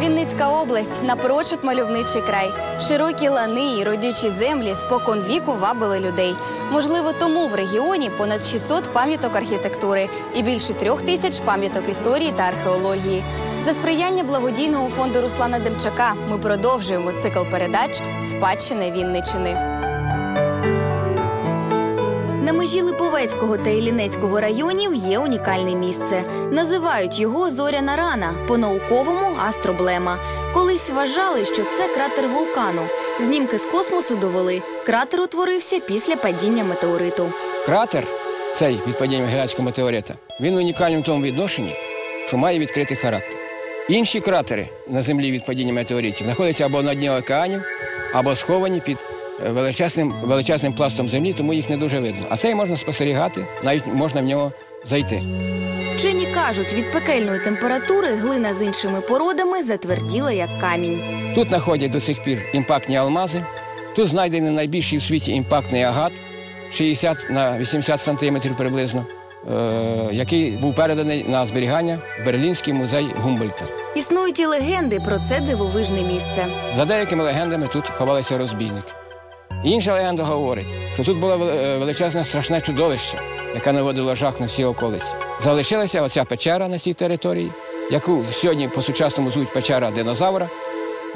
Вінницька область напрочуд мальовничий край. Широкі лани і родючі землі спокон віку вабили людей. Можливо, тому в регіоні понад 600 пам'яток архітектури і більше трьох тисяч пам'яток історії та археології. За сприяння благодійного фонду Руслана Демчака ми продовжуємо цикл передач Спадщини Вінничини. На межі Липовецького та Іллінецького районів є унікальне місце. Називають його Зоряна рана, по-науковому астроблема. Колись вважали, що це кратер вулкану. Знімки з космосу довели. Кратер утворився після падіння метеориту. Кратер, цей від падіння Гелянського метеорита, він унікальний в тому відношенні, що має відкритий характер. Інші кратери на землі від падіння метеоритів знаходяться або на дні океанів, або сховані під величезним, величезним пластом землі, тому їх не дуже видно. А цей можна спостерігати, навіть можна в нього зайти. Вчені кажуть, від пекельної температури глина з іншими породами затверділа як камінь. Тут знаходять до сих пір імпактні алмази. Тут знайдений найбільший у світі імпактний агат 60 на 80 сантиметрів приблизно, е, який був переданий на зберігання в Берлінський музей Гумбольта. Існують і легенди про це дивовижне місце. За деякими легендами тут ховалися розбійники. Інша легенда говорить, що тут було е, величезне страшне чудовище, яке наводило жах на всі околиці. Залишилася оця печера на цій території, яку сьогодні по-сучасному звуть печера динозавра.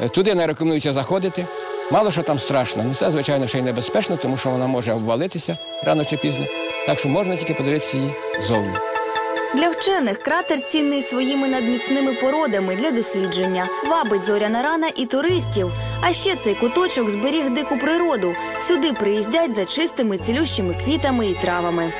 Е, Туди не рекомендується заходити. Мало що там страшно, ну це, звичайно, ще й небезпечно, тому що вона може обвалитися рано чи пізно. Так що можна тільки подивитися її зовні. Для вчених кратер цінний своїми надміцними породами для дослідження. Вабить зоряна рана і туристів. А ще цей куточок зберіг дику природу. Сюди приїздять за чистими цілющими квітами і травами.